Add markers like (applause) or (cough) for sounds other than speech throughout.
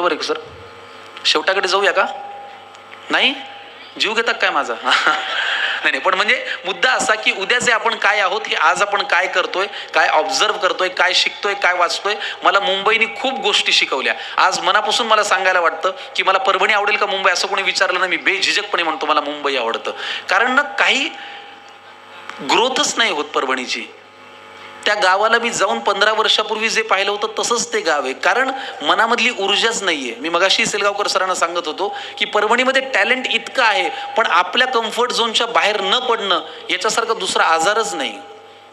बरोबर आहे का सर? शेवटाकडे जाऊया का? नाही? जीव घेतात काय माझा? (laughs) नाही नाही पण म्हणजे मुद्दा असा की उद्याचे आपण काय आहोत हे आज आपण काय करतोय काय ऑब्झर्व करतोय काय शिकतोय काय वाचतोय मला मुंबईने खूप गोष्टी शिकवल्या. आज मनापासून मला सांगायला वाटतं की मला परभणी आवडेल का मुंबई असं कोणी विचारलं ना मी बेझिजकपणे म्हणतो मला मुंबई आवडतं. कारण ना काही ग्रोथच नाही होत परभणीची. त्या गावाला मी जाऊन पंधरा वर्षापूर्वी जे पाहिलं होतं तसंच ते गाव आहे. कारण मनामधली ऊर्जाच नाही आहे मी मगाशी सेलगावकर सरांना सांगत होतो की परभणीमध्ये टॅलेंट इतकं आहे पण आपल्या कम्फर्ट झोनच्या बाहेर न पडणं याच्यासारखा दुसरा आजारच नाही.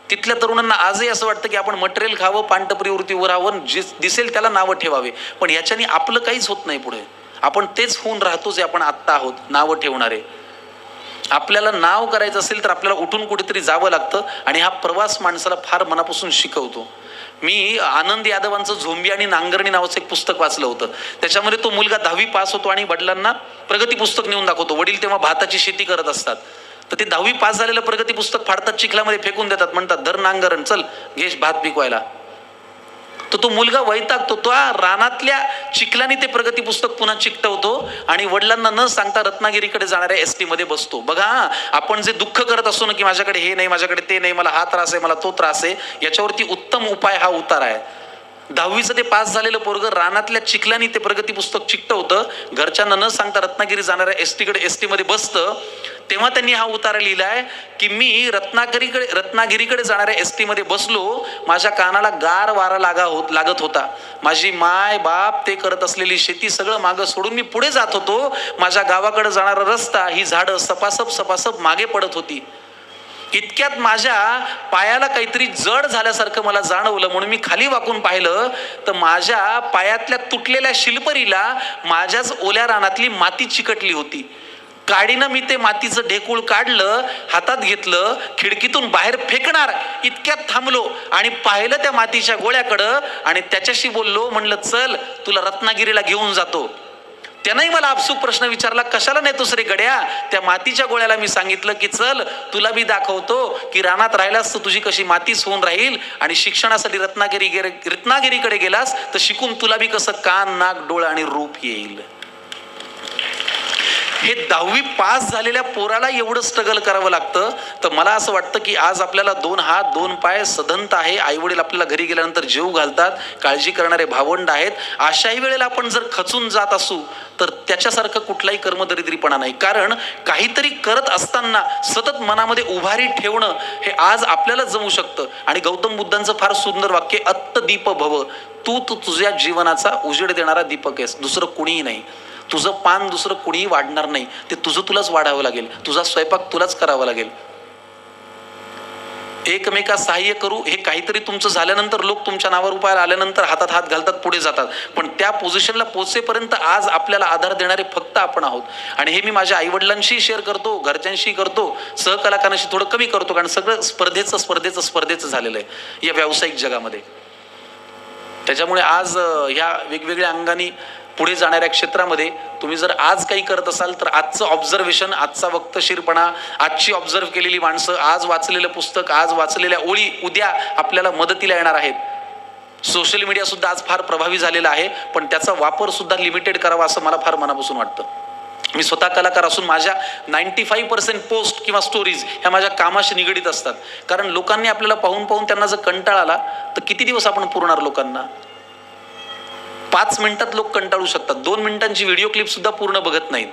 तिथल्या तरुणांना आजही असं वाटतं की आपण मटेरियल खावं पानटपरीवरती उभं राहावं जे दिसेल त्याला नावं ठेवावे. पण याच्याने आपलं काहीच होत नाही पुढे. आपण तेच होऊन राहतो जे आपण आत्ता आहोत नावं ठेवणारे. आपल्याला नाव करायचं असेल तर आपल्याला उठून कुठेतरी जावं लागतं आणि हा प्रवास माणसाला फार मनापासून शिकवतो. मी आनंद यादवांचं झोंबी आणि नांगरणी नावाचं एक पुस्तक वाचलं होतं. त्याच्यामध्ये तो मुलगा दहावी पास होतो आणि वडिलांना प्रगती पुस्तक नेऊन दाखवतो. वडील तेव्हा भाताची शेती करत असतात. तर ते दहावी पास झालेलं प्रगती पुस्तक फाडतात चिखलामध्ये फेकून देतात म्हणतात धर नांगरण चल घेश भात पिकवायला. तर तो मुलगा वैतागतो तो रानातल्या चिखलाने ते प्रगती पुस्तक पुन्हा चिकटवतो आणि वडिलांना न सांगता रत्नागिरीकडे जाणाऱ्या एस टीमध्ये बसतो. बघा आपण जे दुःख करत असतो ना की माझ्याकडे हे नाही माझ्याकडे ते नाही मला हा त्रास आहे मला तो त्रास आहे याच्यावरती उत्तम उपाय हा उतार आहे. दहावीचं ते पास झालेलं पोरग रानातल्या चिखलानी ते प्रगती पुस्तक चिकटवतं घरच्यांना न सांगता रत्नागिरी जाणाऱ्या एस टीकडे एस टीमध्ये बसतं तेव्हा त्यांनी हा उतारा लिहिला आहे की मी रत्नागिरीकडे रत्नागिरीकडे जाणाऱ्या एस टीमध्ये बसलो माझ्या कानाला गार वारा लागा होत लागत होता. माझी माय बाप ते करत असलेली शेती सगळं मागं सोडून मी पुढे जात होतो. माझ्या गावाकडे जाणारा रस्ता ही झाडं सपासप सपासप मागे पडत होती. इतक्यात माझ्या पायाला काहीतरी जड झाल्यासारखं मला जाणवलं. म्हणून मी खाली वाकून पाहिलं तर माझ्या पायातल्या तुटलेल्या शिल्परीला माझ्याच ओल्या रानातली माती चिकटली होती. काडीनं मी ते मातीचं ढेकूळ काढलं हातात घेतलं खिडकीतून बाहेर फेकणार इतक्यात थांबलो आणि पाहिलं त्या मातीच्या गोळ्याकडं आणि त्याच्याशी बोललो म्हणलं चल तुला रत्नागिरीला घेऊन जातो. त्यानंही मला आपसूक प्रश्न विचारला कशाला नाही रे गड्या? त्या मातीच्या गोळ्याला मी सांगितलं की चल तुला मी दाखवतो की रानात राहिलास तर तुझी कशी मातीच होऊन राहील आणि शिक्षणासाठी रत्नागिरी गे रत्नागिरीकडे गेलास तर शिकून तुला बी कसं कान नाक डोळा आणि रूप येईल. हे दहावी पास झालेल्या पोराला एवढं स्ट्रगल करावं लागतं? तर मला असं वाटतं की आज आपल्याला दोन हात दोन पाय सदंत आहे. आईवडील आपल्याला घरी गेल्यानंतर जीव घालतात काळजी करणारे भावंड आहेत. अशाही वेळेला आपण जर खचून जात असू तर त्याच्यासारखं कुठलाही कर्मदरिद्रीपणा नाही. कारण काहीतरी करत असताना सतत मनामध्ये उभारी ठेवणं हे आज आपल्याला जमू शकतं. आणि गौतम बुद्धांचं फार सुंदर वाक्य अत्त दीप भव तू तू तुझ्या जीवनाचा उजेड देणारा दीपक आहेस. दुसरं कुणीही नाही. तुझं पान दुसरं कुणीही वाढणार नाही. ते तुझं तुलाच वाढावं लागेल. तुझा स्वयंपाक तुलाच करावा लागेल. एकमेका सहाय्य करू हे काहीतरी तुमचं झाल्यानंतर लोक तुमच्या नावावर उपायाला आल्यानंतर हातात हात घालतात पुढे जातात. पण त्या पोझिशनला पोचेपर्यंत आज आपल्याला आधार देणारे फक्त आपण आहोत. आणि हे मी माझ्या आईवडिलांशी शेअर करतो घरच्यांशी करतो सहकलाकारांशी थोडं कमी करतो कारण सगळं स्पर्धेचं स्पर्धेचं स्पर्धेचं झालेलं आहे या व्यावसायिक जगामध्ये. त्याच्यामुळे आज ह्या वेगवेगळ्या अंगाने पुढे जाणाऱ्या क्षेत्रामध्ये तुम्ही जर आज काही करत असाल तर आजचं ऑब्झर्वेशन आजचा वक्तशीरपणा आजची ऑब्झर्व केलेली माणसं आज वाचलेलं पुस्तक आज वाचलेल्या ओळी उद्या आपल्याला मदतीला येणार आहेत. सोशल मीडिया सुद्धा आज फार प्रभावी झालेला आहे पण त्याचा वापर सुद्धा लिमिटेड करावा असं मला फार मनापासून वाटतं. मी स्वतः कलाकार असून माझ्या नाईन्टी फाईव्ह पर्सेंट पोस्ट किंवा स्टोरीज ह्या माझ्या कामाशी निगडीत असतात. कारण लोकांनी आपल्याला पाहून पाहून त्यांना जर कंटाळा आला तर किती दिवस आपण पुरणार लोकांना? पाच मिनिटात लोक कंटाळू शकतात. दोन मिनिटांची व्हिडिओ क्लिप सुद्धा पूर्ण बघत नाहीत.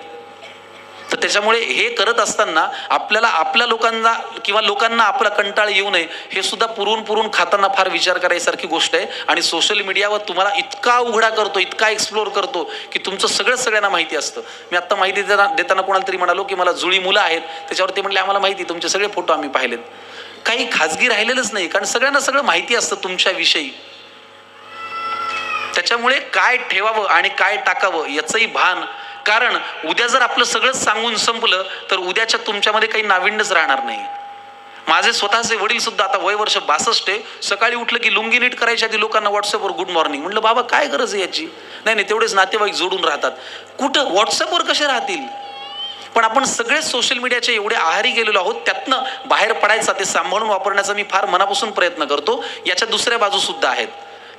तर त्याच्यामुळे हे करत असताना आपल्याला आपल्या लोकांना किंवा लोकांना आपला कंटाळ येऊ नये हे सुद्धा पुरून पुरून खाताना फार विचार करायसारखी गोष्ट आहे. आणि सोशल मीडियावर तुम्हाला इतका उघडा करतो इतका एक्सप्लोर करतो की तुमचं सगळं सगळ्यांना माहिती असतं. मी आत्ता माहिती देताना देताना कोणाला तरी म्हणालो की मला जुळी मुलं आहेत त्याच्यावर ते म्हणले आम्हाला माहिती तुमचे सगळे फोटो आम्ही पाहिलेत. काही खाजगी राहिलेलंच नाही कारण सगळ्यांना सगळं माहिती असतं तुमच्याविषयी. त्याच्यामुळे काय ठेवावं आणि काय टाकावं याचंही भान. कारण उद्या जर आपलं सगळंच सांगून संपलं तर उद्याच्या तुमच्यामध्ये काही नाविन्यच राहणार नाही. माझे स्वतःचे वडील सुद्धा आता वय वर्ष बासष्ट आहे. सकाळी उठलं की लुंगी नीट करायच्या आधी लोकांना व्हॉट्सअपवर गुड मॉर्निंग म्हटलं बाबा काय गरज आहे याची? नाही नाही तेवढेच नातेवाईक जोडून राहतात. कुठं? व्हॉट्सअपवर कसे राहतील? पण आपण सगळेच सोशल मीडियाच्या एवढे आहारी गेलेलो आहोत त्यातनं बाहेर पडायचा ते सांभाळून वापरण्याचा मी फार मनापासून प्रयत्न करतो. याच्या दुसऱ्या बाजू सुद्धा आहेत.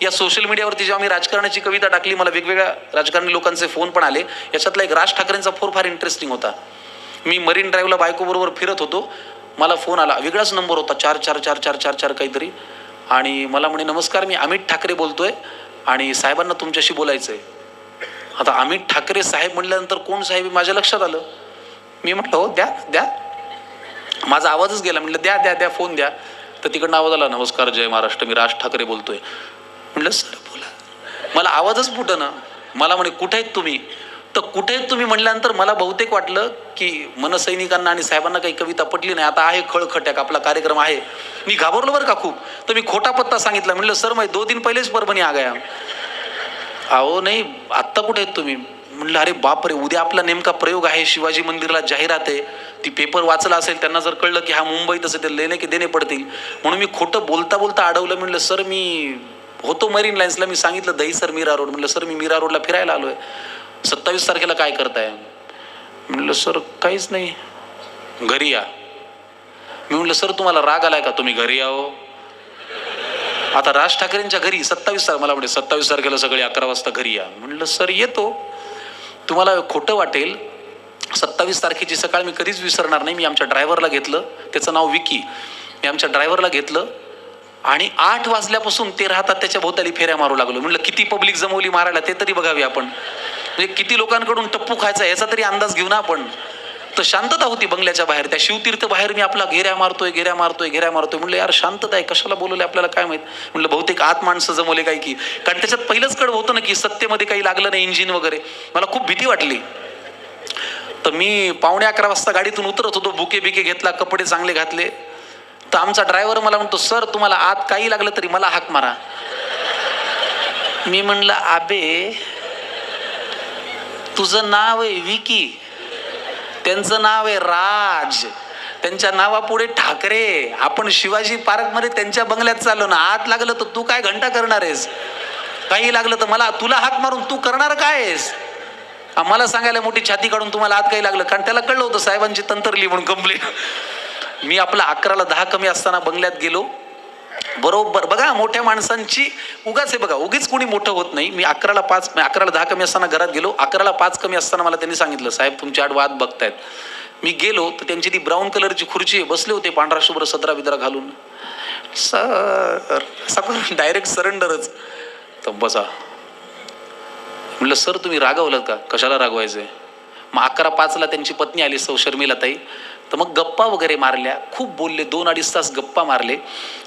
या सोशल मीडियावरती जेव्हा मी राजकारणाची कविता टाकली मला वेगवेगळ्या राजकारणी लोकांचे फोन पण आले. याच्यातला एक राज ठाकरेंचा फोन फार इंटरेस्टिंग होता. मी मरीन ड्राईव्हला बायकोबरोबर फिरत होतो. मला फोन आला. वेगळाच नंबर होता. चार चार चार चार चार चार काहीतरी. आणि मला म्हणे नमस्कार मी अमित ठाकरे बोलतोय आणि साहेबांना तुमच्याशी बोलायचं आहे आता अमित ठाकरे साहेब म्हटल्यानंतर कोण साहेब माझ्या लक्षात आलं. मी म्हटलं हो द्या द्या. माझा आवाजच गेला. म्हटलं द्या द्या द्या फोन द्या. तर तिकडनं आवाज आला नमस्कार जय महाराष्ट्र मी राज ठाकरे बोलतोय. म्हटलं सर बोला. मला आवाजच ना मला म्हणे कुठे आहेत तुम्ही? तर कुठे आहेत तुम्ही म्हटल्यानंतर मला बहुतेक वाटलं की मनसैनिकांना आणि साहेबांना काही कविता पटली नाही. आता आहे खळखट्याक आपला कार्यक्रम आहे. मी घाबरलो बरं का खूप. तर मी खोटा पत्ता सांगितला. म्हटलं सर मग दो दिन पहिलेच परभणी आ गया अहो नाही आत्ता कुठे आहेत तुम्ही? म्हणलं अरे बाप रे उद्या आपला नेमका प्रयोग आहे. शिवाजी मंदिरला जाहिरात आहे. ती पेपर वाचला असेल त्यांना जर कळलं की हा मुंबईत असेल ते लेणे की देणे पडतील. म्हणून मी खोटं बोलता बोलता अडवलं. म्हणलं सर मी होतो मरीन लाईन्सला मी सांगितलं दही सर मीरा रोड म्हटलं सर मी मीरा रोडला फिरायला आलो आहे सत्तावीस तारखेला काय करताय? म्हणलं सर काहीच नाही. घरी या. मी म्हणलं सर तुम्हाला राग आलाय का? तुम्ही घरी यावं हो. आता राज ठाकरेंच्या घरी सत्तावीस तारखे मला म्हणजे सत्तावीस तारखेला सगळे अकरा वाजता घरी या. म्हणलं सर येतो. तुम्हाला खोटं वाटेल. सत्तावीस तारखेची सकाळ मी कधीच विसरणार नाही. मी आमच्या ड्रायव्हरला घेतलं. त्याचं नाव विकी. मी आमच्या ड्रायव्हरला घेतलं. आणि आठ वाजल्यापासून ते राहतात त्याच्या भोवताली फेऱ्या मारू लागलो. म्हणलं किती पब्लिक जमवली मारायला ते तरी बघावी आपण. म्हणजे किती लोकांकडून टप्पू खायचा याचा तरी अंदाज घेऊ ना आपण. तर शांतता होती बंगल्याच्या बाहेर. त्या शिवतीर्थ बाहेर मी आपला घेऱ्या मारतोय घेऱ्या मारतोय घेऱ्या मारतोय. म्हणलं यार शांतता आहे कशाला बोलवले आपल्याला काय माहीत? म्हणलं बहुतेक आत माणसं जमवले काय की. कारण त्याच्यात पहिलंच कड होतं ना की सत्तेमध्ये काही लागलं नाही इंजिन वगैरे. मला खूप भीती वाटली. तर मी पावणे अकरा वाजता गाडीतून उतरत होतो बुके बिके घेतला कपडे चांगले घातले. तर आमचा ड्रायव्हर मला म्हणतो सर तुम्हाला आत काही लागलं तरी मला हाक मारा. मी म्हणलं आबे तुझं नाव आहे विकी त्यांचं नाव आहे राज त्यांच्या नावापुढे ठाकरे आपण शिवाजी पार्कमध्ये त्यांच्या बंगल्यात चाललो ना आत लागलं तर तू काय घंटा करणार आहेस? काही लागलं तर मला तुला हात मारून तू करणार काय आहेस? मला सांगायला मोठी छाती काढून तुम्हाला आत काही लागलं कारण त्याला कळलं होतं साहेबांची तंत्रली म्हणून कंप्लीट मी आपला अकराला दहा कमी असताना बंगल्यात गेलो. बरोबर बघा मोठ्या माणसांची उगाच आहे बघा उगीच कोणी मोठं होत नाही. मी अकराला पाच अकराला दहा कमी असताना घरात गेलो. अकराला पाच कमी असताना मला त्यांनी सांगितलं साहेब तुमची आड वाद बघतायत. मी गेलो तर त्यांची ती ब्राऊन कलरची खुर्ची बसले होते पांढरा शुभ्र सदरा बिदरा घालून. सर सगळं डायरेक्ट सरेंडरच. तर बसा. म्हटलं सर तुम्ही रागवलं का? कशाला रागवायचंय? मग अकरा पाचला त्यांची पत्नी आली सौ शर्मिला ताई तर मग गप्पा वगैरे मारल्या खूप बोलले दोन अडीच तास गप्पा मारले.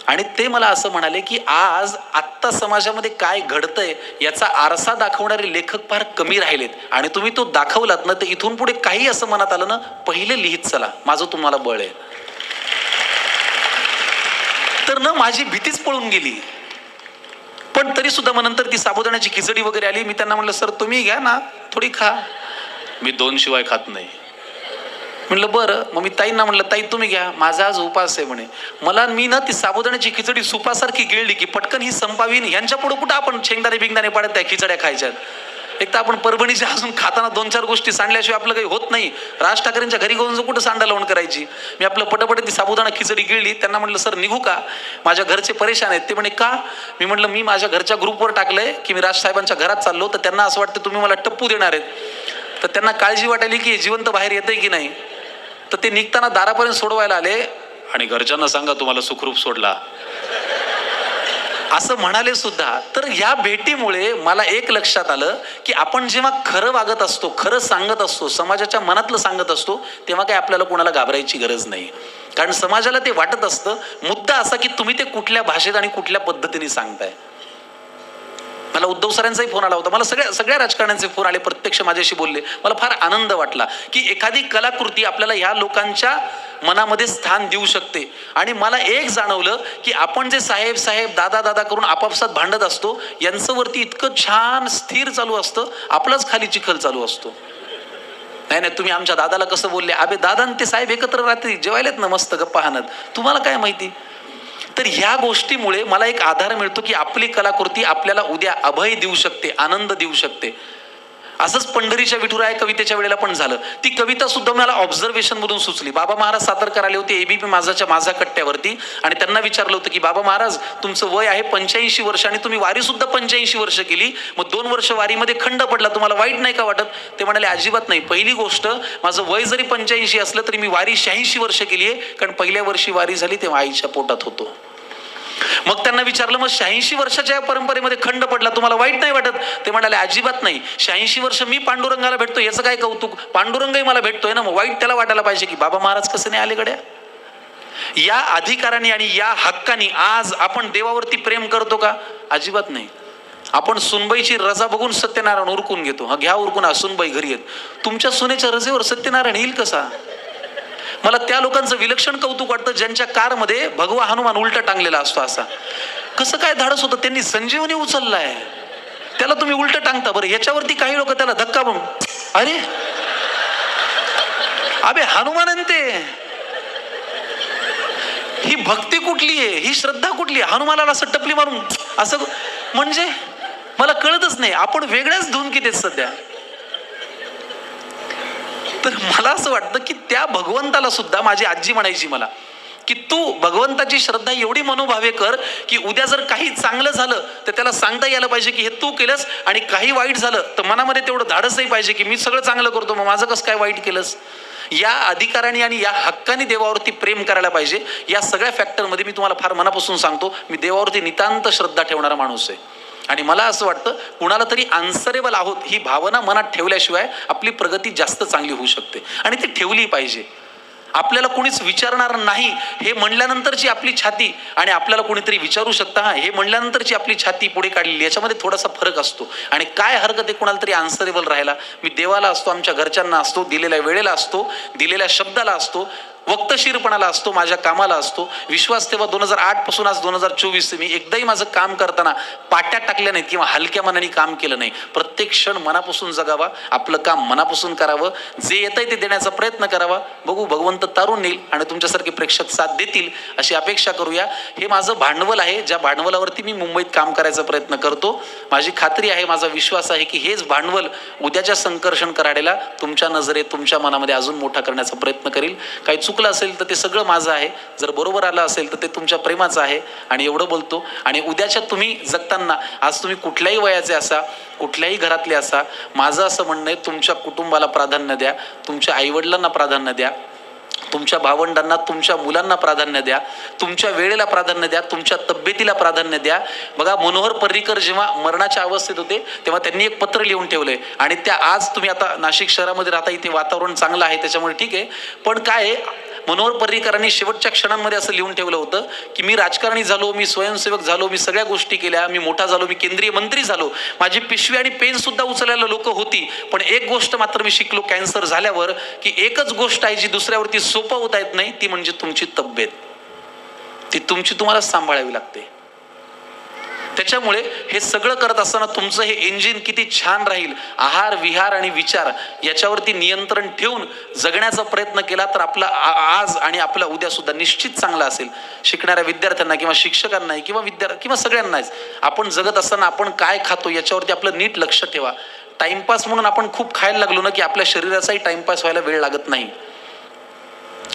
आणि ते मला असं म्हणाले की आज आत्ता समाजामध्ये काय घडतंय याचा आरसा दाखवणारे लेखक फार कमी राहिलेत. आणि तुम्ही तो दाखवलात ना तर इथून पुढे काही असं मनात आलं ना पहिले लिहित चला. माझं तुम्हाला बळ आहे. तर ना माझी भीतीच पळून गेली. पण तरी सुद्धा मग नंतर ती साबुदाण्याची खिचडी वगैरे आली. मी त्यांना म्हणलं सर तुम्ही घ्या ना थोडी खा. मी दोन शिवाय खात नाही. म्हणलं बरं. मग मी ताईंना म्हणलं ताई तुम्ही घ्या. माझा आज उपास आहे. म्हणे. मला मी ना ती साबुदाण्याची खिचडी सुपासारखी गिळली की पटकन ही संपावी यांच्या पुढे कुठं आपण शेंगदाणे बिंगदाणे पाडत त्या खिचड्या खायच्यात? एक तर आपण परभणीच्या अजून खाताना दोन चार गोष्टी सांडल्याशिवाय आपलं काही होत नाही. राज ठाकरेंच्या घरी जाऊन कुठं सांडा लावून करायची? मी आपलं पटपट ती साबुदाणा खिचडी गिळली. त्यांना म्हटलं सर निघू का? माझ्या घरचे परेशान आहेत. ते म्हणे का? मी म्हटलं मी माझ्या घरच्या ग्रुपवर टाकलंय की मी राजसाहेबांच्या घरात चाललो तर त्यांना असं वाटतं तुम्ही मला टप्पू देणार आहेत. तर त्यांना काळजी वाटायली की जिवंत बाहेर येतंय की नाही? तर ते निघताना दारापर्यंत सोडवायला आले. आणि घरच्यांना सांगा तुम्हाला सुखरूप सोडला. असं म्हणाले सुद्धा. तर या भेटीमुळे मला एक लक्षात आलं की आपण जेव्हा खरं वागत असतो खरं सांगत असतो समाजाच्या मनातलं सांगत असतो तेव्हा काही आपल्याला कोणाला घाबरायची गरज नाही. कारण समाजाला ते वाटत असतं. मुद्दा असा की तुम्ही ते कुठल्या भाषेत आणि कुठल्या पद्धतीने सांगताय. मला उद्धव सरांचाही फोन आला होता. मला सगळ्या सगळ्या राजकारण्यांचे फोन आले प्रत्यक्ष माझ्याशी बोलले. मला फार आनंद वाटला की एखादी कलाकृती आपल्याला ह्या लोकांच्या मनामध्ये स्थान देऊ शकते. आणि मला एक जाणवलं की आपण जे साहेब साहेब दादा दादा करून आपापसात भांडत असतो यांचं वरती इतकं छान स्थिर चालू असतं आपलाच खाली चिखल चालू असतो. नाही नाही तुम्ही आमच्या दादाला कसं बोलले? अबे दादा ते साहेब एकत्र रात्री जेवायलेत ना मस्त गप्पा हाणत. तुम्हाला काय माहिती? तर ह्या गोष्टीमुळे मला एक आधार मिळतो की आपली कलाकृती आपल्याला उद्या अभय देऊ शकते आनंद देऊ शकते. असंच पंढरीच्या विठुराया कवितेच्या वेळेला पण झालं. ती कविता सुद्धा मला ऑब्झर्वेशन मधून सुचली. बाबा महाराज सादर आले होते एबीपी माझाच्या माझा कट्ट्यावरती. आणि त्यांना विचारलं होतं की बाबा महाराज तुमचं वय आहे पंच्याऐंशी वर्ष आणि तुम्ही वारी सुद्धा पंच्याऐंशी वर्ष केली. मग दोन वर्ष वारीमध्ये खंड पडला तुम्हाला वाईट नाही का वाटत? ते म्हणाले अजिबात नाही. पहिली गोष्ट माझं वय जरी पंच्याऐंशी असलं तरी मी वारी शहाऐंशी वर्ष केली आहे. कारण पहिल्या वर्षी वारी झाली तेव्हा आईच्या पोटात होतो. मग त्यांना विचारलं मग शहाऐंशी वर्षाच्या या परंपरेमध्ये खंड पडला तुम्हाला वाईट नाही वाटत? ते म्हणाले अजिबात नाही. शहाऐंशी वर्ष मी पांडुरंगाला भेटतो याचं काय कौतुक? पांडुरंगही मला भेटतोय ना मग वाईट त्याला वाटायला पाहिजे की बाबा महाराज कसं नाही आलेगड्या या अधिकाराने आणि या हक्काने आज आपण देवावरती प्रेम करतो का? अजिबात नाही. आपण सुनबाईची रजा बघून सत्यनारायण उरकून घेतो. हा घ्या उरकून हा सुनबाई घरी येत तुमच्या सुनेच्या रजेवर सत्यनारायण येईल कसा? मला त्या लोकांचं विलक्षण कौतुक वाटतं ज्यांच्या कारमध्ये भगवा हनुमान उलटा टांगलेला असतो असा. कसं काय धाडस होतं? त्यांनी संजीवनी उचललाय. त्याला तुम्ही उलट टांगता बरं. याच्यावरती काही लोक त्याला धक्का म्हणून अरे अबे हनुमान ते. ही भक्ती कुठली आहे? ही श्रद्धा कुठली आहे? हनुमानाला असं टपली मारून असं म्हणजे मला कळतच नाही. आपण वेगळ्याच धुनकीत आहेत सध्या. तर मला असं वाटतं की त्या भगवंताला सुद्धा माझी आजी म्हणायची मला की तू भगवंताची श्रद्धा एवढी मनोभावे कर की उद्या जर काही चांगलं झालं तर त्याला सांगता यायला पाहिजे की हे तू केलंस आणि काही वाईट झालं तर मनामध्ये तेवढं धाडसही पाहिजे की मी सगळं चांगलं करतो मग माझं कसं काय वाईट केलंस? या अधिकाराने आणि या हक्काने देवावरती प्रेम करायला पाहिजे. या सगळ्या फॅक्टरमध्ये मी तुम्हाला फार मनापासून सांगतो मी देवावरती नितांत श्रद्धा ठेवणारा माणूस आहे. आणि मला असं वाटतं कुणाला तरी आन्सरेबल आहोत ही भावना मनात ठेवल्याशिवाय आपली प्रगती जास्त चांगली होऊ शकते. आणि ती ठेवली पाहिजे. आपल्याला कोणीच विचारणार नाही हे म्हणल्यानंतरची आपली छाती आणि आपल्याला कोणीतरी विचारू शकता हा हे म्हणल्यानंतरची आपली छाती पुढे काढलेली याच्यामध्ये थोडासा फरक असतो. आणि काय हरकत आहे कोणाला तरी आन्सरेबल राहायला? मी देवाला असतो आमच्या घरच्यांना असतो दिलेल्या वेळेला असतो दिलेल्या शब्दाला असतो वक्तशीरपणाला असतो माझ्या कामाला असतो. विश्वास तेव्हा दोन हजार आठपासून आज दोन हजार चोवीस मी एकदाही माझं काम करताना पाट्या टाकल्या नाहीत किंवा हलक्या मनाने काम केलं नाही. प्रत्येक क्षण मनापासून जगावा आपलं काम मनापासून करावं जे येतंय ते देण्याचा प्रयत्न करावा. बघू भगवंत तारून नेईल आणि तुमच्यासारखे प्रेक्षक साथ देतील अशी अपेक्षा करूया. हे माझं भांडवल आहे. ज्या भांडवलावरती मी मुंबईत काम करायचा प्रयत्न करतो. माझी खात्री आहे माझा विश्वास आहे की हेच भांडवल उद्याच्या संकर्षण कराडेला तुमच्या नजरेत तुमच्या मनामध्ये अजून मोठा करण्याचा प्रयत्न करेल. काही चुकलं असेल तर ते सगळं माझं आहे. जर बरोबर आलं असेल तर ते तुमच्या प्रेमाचं आहे. आणि एवढं बोलतो. आणि उद्याच्या तुम्ही जगताना आज तुम्ही कुठल्याही वयाचे असा कुठल्याही घरातले असा माझं असं म्हणणं आहे तुमच्या कुटुंबाला प्राधान्य द्या. तुमच्या आईवडिलांना प्राधान्य द्या. तुमच्या भावंडांना तुमच्या मुलांना प्राधान्य द्या. तुमच्या वेळेला प्राधान्य द्या. तुमच्या तब्येतीला प्राधान्य द्या. बघा मनोहर पर्रीकर जेव्हा मरणाच्या अवस्थेत होते तेव्हा त्यांनी एक पत्र लिहून ठेवलंय. आणि त्या आज तुम्ही आता नाशिक शहरामध्ये राहता इथे वातावरण चांगलं आहे त्याच्यामुळे ठीक आहे. पण काय आहे, मनोहर पर्रीकरांनी शेवटच्या क्षणांमध्ये असं लिहून ठेवलं होतं की मी राजकारणी झालो मी स्वयंसेवक झालो मी सगळ्या गोष्टी केल्या मी मोठा झालो मी केंद्रीय मंत्री झालो माझी पिशवी आणि पेन सुद्धा उचलायला लोक होती. पण एक गोष्ट मात्र मी शिकलो कॅन्सर झाल्यावर की एकच गोष्ट आहे जी दुसऱ्यावरती सोपं होता येत नाही ती म्हणजे तुमची तब्येत. ती तुमची तुम्हाला सांभाळावी लागते. त्याच्यामुळे हे सगळं करत असताना तुमचं हे इंजिन किती छान राहील. आहार विहार आणि विचार याच्यावरती नियंत्रण ठेवून जगण्याचा प्रयत्न केला तर आपला आ- आज आणि आपला उद्या सुद्धा निश्चित चांगला असेल. शिकणाऱ्या विद्यार्थ्यांना किंवा शिक्षकांनाही किंवा विद्यार्थी किंवा सगळ्यांनाच आपण जगत असताना आपण काय खातो याच्यावरती आपलं नीट लक्ष ठेवा. टाइमपास म्हणून आपण खूप खायला लागलो ना की आपल्या शरीराचाही टाइमपास व्हायला वेळ लागत नाही.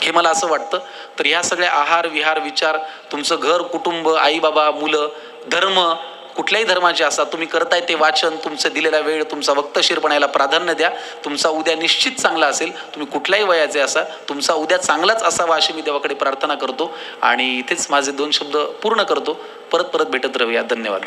हे मला असं वाटतं. तर ह्या सगळ्या आहार विहार विचार तुमचं घर कुटुंब आई बाबा मुलं धर्म कुठल्याही धर्माचे असा तुम्ही करताय ते वाचन तुमचं दिलेला वेळ तुमचा वक्तशीरपणाला प्राधान्य द्या तुमचा उद्या निश्चित चांगला असेल तुम्ही कुठल्याही वयाचे असा तुमचा उद्या चांगलाच असावा अशी मी देवाकडे प्रार्थना करतो आणि इथेच माझे दोन शब्द पूर्ण करतो. परत परत भेटत राहूया. धन्यवाद.